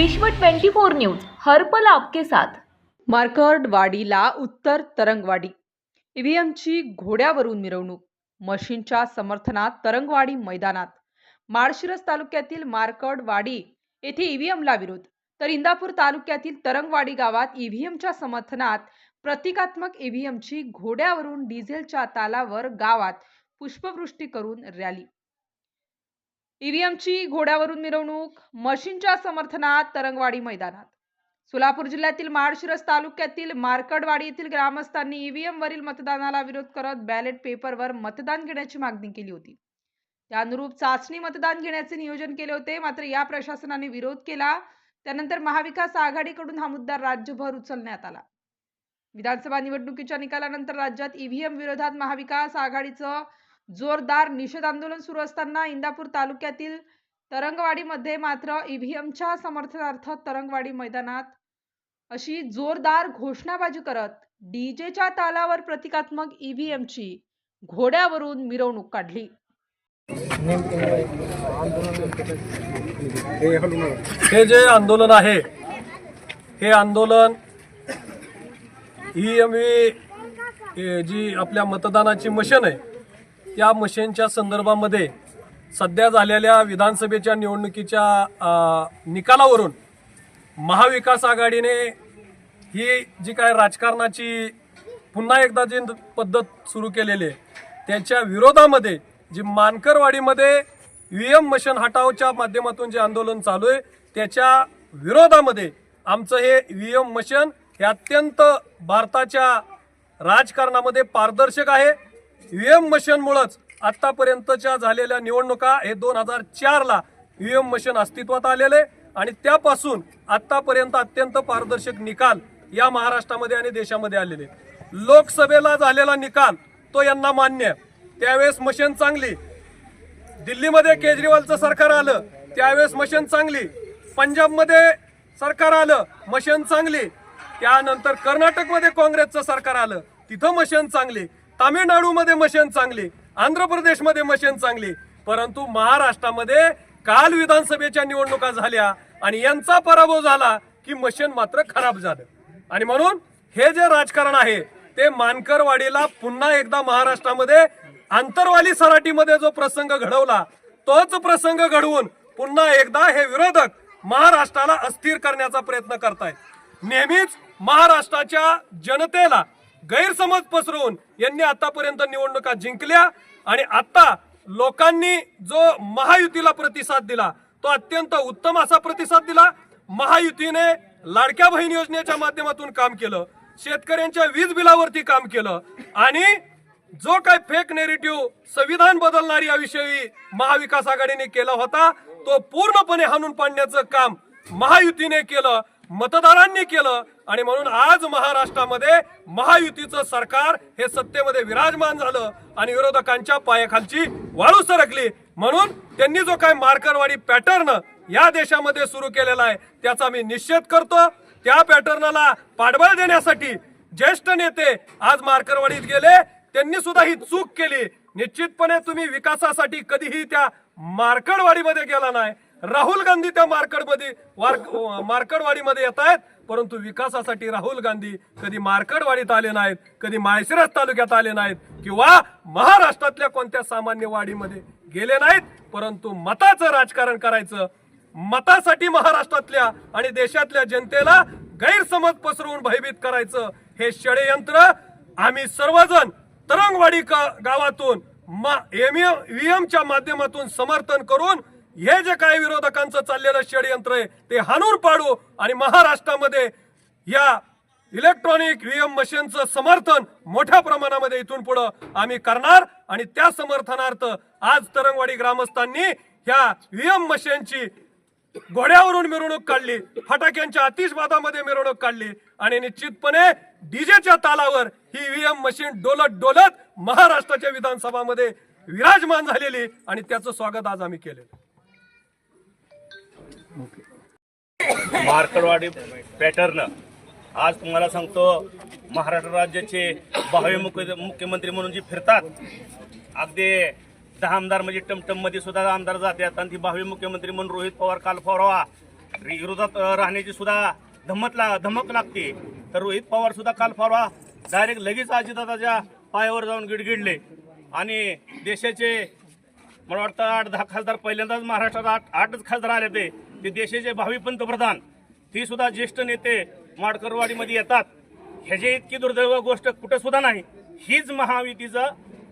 विश्व 24 न्यूज हरपल आपके साथ. मार्कर्डवाडीला उत्तर तरंगवाडी. ईव्हीएमची घोड्यावरून मिरवणूक मशीनच्या समर्थनात तरंगवाडी मैदानात. माळशिरस तालुक्यातील मार्कर्डवाडी येथे ईव्हीएमला विरोध तर इंदापूर तालुक्यातील तरंगवाडी गावात ईव्हीएमच्या समर्थनात प्रतिकात्मक ईव्हीएमची घोड्यावरून डिझेलच्या तालावर गावात पुष्पवृष्टी करून रॅली. ईव्हीएमची घोड्यावरून मिरवणूक मशीनच्या समर्थनात तरंगवाडी मैदानात. सोलापूर जिल्ह्यातील माळशिरस तालुक्यातील मार्कडवाडी येथील ग्रामस्थांनी ईव्हीएम वरील मतदानाला विरोध करत बॅलेट पेपरवर मतदान घेण्याची मागणी केली होती. त्यानुरूप चाचणी मतदान घेण्याचे नियोजन केले होते मात्र या प्रशासनाने विरोध केला. त्यानंतर महाविकास आघाडीकडून हा मुद्दा राज्यभर उचलण्यात आला. विधानसभा निवडणुकीच्या निकालानंतर राज्यात ईव्हीएम विरोधात महाविकास आघाडीचं जोरदार निषेध आंदोलन सुरू असताना इंदापूर तालुक्यातील तरंगवाडीमध्ये मात्र ईव्हीएमच्या समर्थनार्थ तरंगवाडी मैदानात अशी जोरदार घोषणाबाजी करत डीजेच्या तालावर प्रतिकात्मक ईव्हीएमची घोड्यावरून मिरवणूक काढली. हे जे आंदोलन आहे हे आंदोलन ही एम जी आपल्या मतदानाची मशीन आहे त्या मशीनच्या संदर्भामध्ये सध्या झालेल्या विधानसभेच्या निवडणुकीच्या निकालावरून महाविकास आघाडीने ही जी काय राजकारणाची पुन्हा एकदा जी पद्धत सुरू केलेली आहे त्याच्या विरोधामध्ये जी मानकरवाडीमध्ये व्ही एम मशीन हटावच्या माध्यमातून जे आंदोलन चालू आहे त्याच्या विरोधामध्ये आमचं हे व्ही एम मशीन हे अत्यंत भारताच्या राजकारणामध्ये पारदर्शक आहे. एम मशीनमुळंच आत्तापर्यंतच्या झालेल्या निवडणुका हे दोन हजार चारला व्ही एम मशीन अस्तित्वात आलेले आणि त्यापासून आत्तापर्यंत अत्यंत पारदर्शक निकाल या महाराष्ट्रामध्ये आणि देशामध्ये आलेले लोकसभेला झालेला निकाल तो यांना मान्य त्यावेळेस मशीन चांगली. दिल्लीमध्ये केजरीवालचं सरकार आलं त्यावेळेस मशीन चांगली. पंजाबमध्ये सरकार आलं मशीन चांगली. त्यानंतर कर्नाटकमध्ये काँग्रेसचं सरकार आलं तिथं मशीन चांगली. तामिळनाडूमध्ये मशीन चांगली आंध्र प्रदेशमध्ये मशीन चांगली परंतु महाराष्ट्रामध्ये काल विधानसभेच्या निवडणुका झाल्या आणि यांचा पराभव झाला की मशीन मात्र खराब झालं. आणि म्हणून हे जे राजकारण आहे ते मानकरवाडीला पुन्हा एकदा महाराष्ट्रामध्ये आंतरवाली सराटीमध्ये जो प्रसंग घडवला तोच प्रसंग घडवून पुन्हा एकदा हे विरोधक महाराष्ट्राला अस्थिर करण्याचा प्रयत्न करतायत. नेहमीच महाराष्ट्राच्या जनतेला गैरसमज पसरवून यांनी आतापर्यंत निवडणुका जिंकल्या आणि आता लोकांनी जो महायुतीला प्रतिसाद दिला तो अत्यंत उत्तम असा प्रतिसाद दिला. महायुतीने लाडक्या बहीण योजनेच्या माध्यमातून काम केलं शेतकऱ्यांच्या वीज बिलावरती काम केलं आणि जो काय फेक नेरेटिव्ह संविधान बदलणारी याविषयी महाविकास आघाडीने केला होता तो पूर्णपणे हाणून पाडण्याचं काम महायुतीने केलं. मतदारांनी केलं आणि म्हणून आज महाराष्ट्रामध्ये महायुतीचं सरकार हे सत्तेमध्ये विराजमान झालं आणि विरोधकांच्या पायाखालची वाळू सरकली. म्हणून त्यांनी जो काय मार्करवाडी पॅटर्न या देशामध्ये सुरू केलेला आहे त्याचा मी निषेध करतो. त्या पॅटर्नला पाठबळ देण्यासाठी ज्येष्ठ नेते आज मार्करवाडीत गेले. त्यांनी सुद्धा ही चूक केली. निश्चितपणे तुम्ही विकासासाठी कधीही त्या मार्कडवाडीमध्ये गेला नाही. राहुल गांधी त्या मार्कडमध्ये मार्कडवाडीमध्ये येत आहेत परंतु विकासासाठी राहुल गांधी कधी मार्कडवाडीत आले नाहीत कधी माळशिरस तालुक्यात आले नाहीत किंवा महाराष्ट्रातल्या कोणत्या सामान्य वाडीमध्ये गेले नाहीत परंतु मताचं राजकारण करायचं मतासाठी महाराष्ट्रातल्या आणि देशातल्या जनतेला गैरसमज पसरवून भयभीत करायचं हे षडयंत्र आम्ही सर्वजण तरंगवाडी का- गावातून ईव्हीएमच्या माध्यमातून समर्थन करून हे जे काय विरोधकांचं चाललेलं षडयंत्र आहे ते हाणून पाडू आणि महाराष्ट्रामध्ये या इलेक्ट्रॉनिक व्हीएम मशीनचं समर्थन मोठ्या प्रमाणामध्ये इथून पुढं आम्ही करणार आणि त्या समर्थनार्थ आज तरंगवाडी ग्रामस्थांनी ह्या व्हीएम मशीनची घोड्यावरून मिरवणूक काढली फटाक्यांच्या आतिषबादामध्ये मिरवणूक काढली आणि निश्चितपणे डीजेच्या तालावर ही व्हीएम मशीन डोलत डोलत महाराष्ट्राच्या विधानसभामध्ये विराजमान झालेली आणि त्याचं स्वागत आज आम्ही केलेलं मार्कडवाडी पॅटर्न. आज तुम्हाला सांगतो महाराष्ट्र राज्याचे भावे मुख्य मुख्यमंत्री म्हणून जे फिरतात अगदी दहा आमदार म्हणजे टमटममध्ये सुद्धा आमदार जातात आणि ती भावी मुख्यमंत्री म्हणून रोहित पवार काल फॉरवा विरोधात राहण्याची सुद्धा धमक ला धमक लागते. तर रोहित पवार सुद्धा काल परवा डायरेक्ट लगेच अजितदादाच्या पायावर जाऊन गिडगिडले. आणि देशाचे मला वाटतं आठ दहा खासदार पहिल्यांदाच महाराष्ट्रात आठ आठच खासदार आले ते ते देशाचे भावी पंतप्रधान ती सुद्धा ज्येष्ठ नेते माडकरवाडीमध्ये येतात. ह्याची इतकी दुर्दैव गोष्ट कुठं सुद्धा नाही. हीच महायुतीचं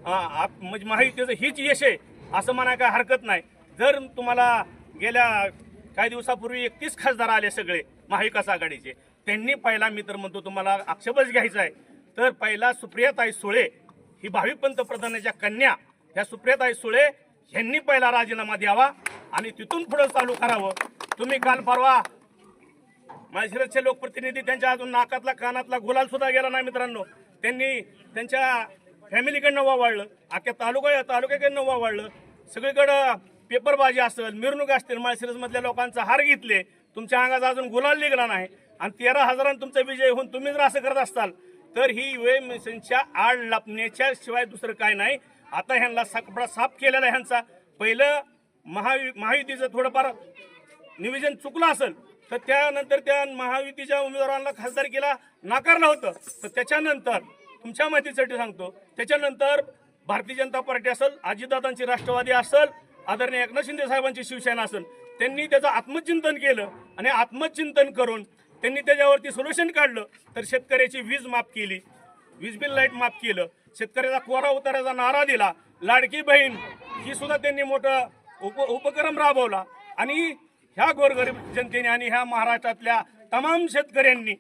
आप- म्हणजे महायुतीचं हीच यश आहे असं म्हणाय काय हरकत नाही. जर तुम्हाला गेल्या काही दिवसापूर्वी एकतीस खासदार आले सगळे महाविकास आघाडीचे त्यांनी पहिला मी तर म्हणतो तुम्हाला आक्षेपच घ्यायचा आहे. तर पहिला सुप्रियाताई सुळे ही भावी पंतप्रधानाच्या कन्या ह्या सुप्रियाताई सुळे यांनी पहिला राजीनामा द्यावा आणि तिथून पुढं चालू करावं. तुम्ही काल परवा माळशिरसचे लोकप्रतिनिधी त्यांच्या अजून नाकातला कानातला गुलाल सुद्धा गेला नाही मित्रांनो. त्यांनी त्यांच्या फॅमिलीकडनं वाढलं अख्ख्या तालुका तालुक्याकडनं वाढलं. सगळीकडं पेपरबाजी असेल मिरवणूक असतील माळशिरसमधल्या लोकांचा हार घेतले तुमच्या अंगात अजून गुलाल निघला नाही. आणि तेरा हजारांनी तुमचा विजय होऊन तुम्ही जर असं करत असाल तर ही वे मिशनच्या आड लपण्याच्या शिवाय दुसरं काय नाही. आता ह्यांना कपडा साफ केलेला ह्यांचा. पहिलं महायु महायुतीचं थोडंफार निवेदन चुकलं असेल तर त्यानंतर त्या महायुतीच्या उमेदवारांना खासदारकीला नाकारलं होतं. तर त्याच्यानंतर तुमच्या माहितीसाठी सांगतो त्याच्यानंतर भारतीय जनता पार्टी असेल अजितदादांची राष्ट्रवादी असेल आदरणीय एकनाथ शिंदे साहेबांची शिवसेना असेल त्यांनी त्याचं आत्मचिंतन केलं आणि आत्मचिंतन करून त्यांनी त्याच्यावरती सोल्युशन काढलं तर शेतकऱ्याची वीज माफ केली वीज बिल लाइट माफ केलं शेतकऱ्याचा कोरा उताराचा नारा दिला लाडकी बहीण ही सुद्धा त्यांनी मोठं उप उपक्रम राबवला आणि ह्या गोरगरीब जनतेने आणि ह्या महाराष्ट्रातल्या तमाम शेतकऱ्यांनी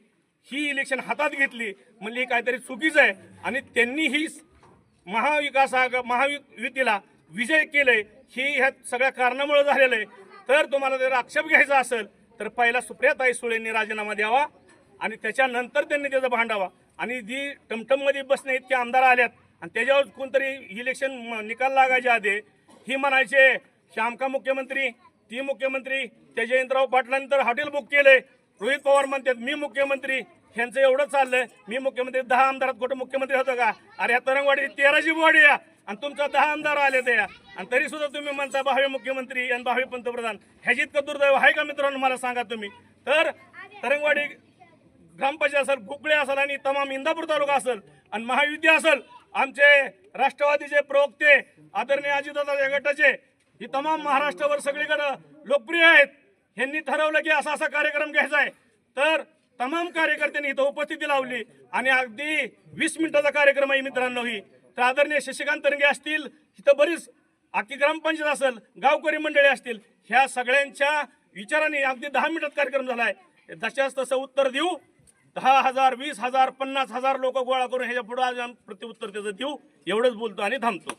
ही इलेक्शन हातात घेतली. म्हणजे काहीतरी चुकीचं आहे. आणि त्यांनी ही महाविकास आघ महायुतीला विजय केलंय. ही ह्या सगळ्या कारणामुळे झालेलं आहे. तर तुम्हाला जर आक्षेप घ्यायचा असेल तर पहिला सुप्रियाताई सुळेंनी राजीनामा द्यावा. आणि त्याच्यानंतर त्यांनी त्याचं भांडावा. आणि जी टमटममध्ये बसणे इतके आमदार आल्यात आणि त्याच्यावर कोणतरी इलेक्शन म- निकाल लागायच्या आधी ही म्हणायचे श्यामका मुख्यमंत्री ती मुख्यमंत्री त्या जयंतराव पाटलांनी हॉटेल बुक केले. रोहित पवार म्हणतात मी मुख्यमंत्री. ह्यांचं एवढं चाललंय. मी मुख्यमंत्री. दहा आमदारात कुठं मुख्यमंत्री होतो का? अरे या तरंगवाडी तेराची बॉडी या. आणि तुमचा दहा आमदार आले त्या. आणि तरी सुद्धा तुम्ही म्हणता भावी मुख्यमंत्री आणि भावी पंतप्रधान. ह्याची इतकं दुर्दैव आहे का मित्रांनो मला सांगा तुम्ही. तर तरंगवाडी ग्रामपंचायत असेल गुकळे असेल आणि तमाम इंदापूर तालुका असेल आणि महायुती असेल आमचे राष्ट्रवादीचे प्रवक्ते आदरणीय अजितदादा गटाचे ही तमाम महाराष्ट्रावर सगळीकडं लोकप्रिय आहेत. यांनी ठरवलं की असा असा कार्यक्रम घ्यायचा आहे. तर तमाम कार्यकर्त्यांनी इथं उपस्थिती लावली आणि अगदी वीस मिनिटाचा कार्यक्रम आहे मित्रांनो ही. तर आदरणीय शशिकांत तरंगे असतील इथं बरीच अख्खी ग्रामपंचायत असेल गावकरी मंडळी असतील ह्या सगळ्यांच्या विचाराने अगदी दहा मिनिटात कार्यक्रम झाला आहे जशाच तसं उत्तर देऊ. दहा हजार वीस हजार पन्नास हजार लोक गोळा करून ह्याच्या पुढे आज आम्ही प्रत्युत्तर त्याचं देऊ. एवढंच बोलतो आणि थांबतो.